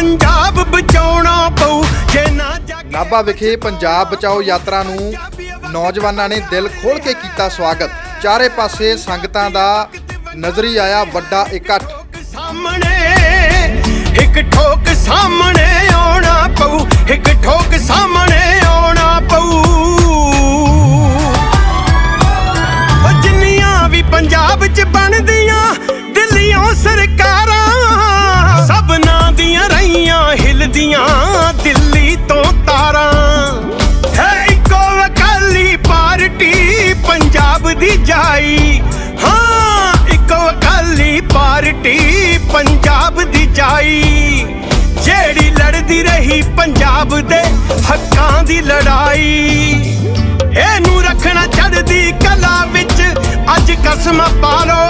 ਪੰਜਾਬ ਬਚਾਉਣਾ ਪਊ ਜੇ ਨਾ ਜਾਗੇ ਨਾਭਾ ਵਿਖੇ ਪੰਜਾਬ ਬਚਾਓ ਯਾਤਰਾ ਨੂੰ ਨੌਜਵਾਨਾਂ ਨੇ ਦਿਲ ਖੋਲ ਕੇ ਕੀਤਾ ਸਵਾਗਤ। ਚਾਰੇ ਪਾਸੇ ਸੰਗਤਾਂ ਦਾ ਨਜ਼ਰੀ ਆਇਆ ਵੱਡਾ ਇਕੱਠ। ਸਾਹਮਣੇ ਇੱਕ ਦੀ ਜਾਈ। ਹਾਂ, ਇੱਕੋ ਅਕਾਲੀ ਪਾਰਟੀ ਪੰਜਾਬ ਦੀ ਜਾਈ। ਜਿਹੜੀ ਲੜਦੀ ਰਹੀ ਪੰਜਾਬ ਦੇ ਹੱਕਾਂ ਦੀ ਲੜਾਈ। ਇਹਨੂੰ ਰੱਖਣਾ ਚੜਦੀ ਕਲਾ ਵਿੱਚ ਅੱਜ ਕਸਮ ਪਾ ਲੋ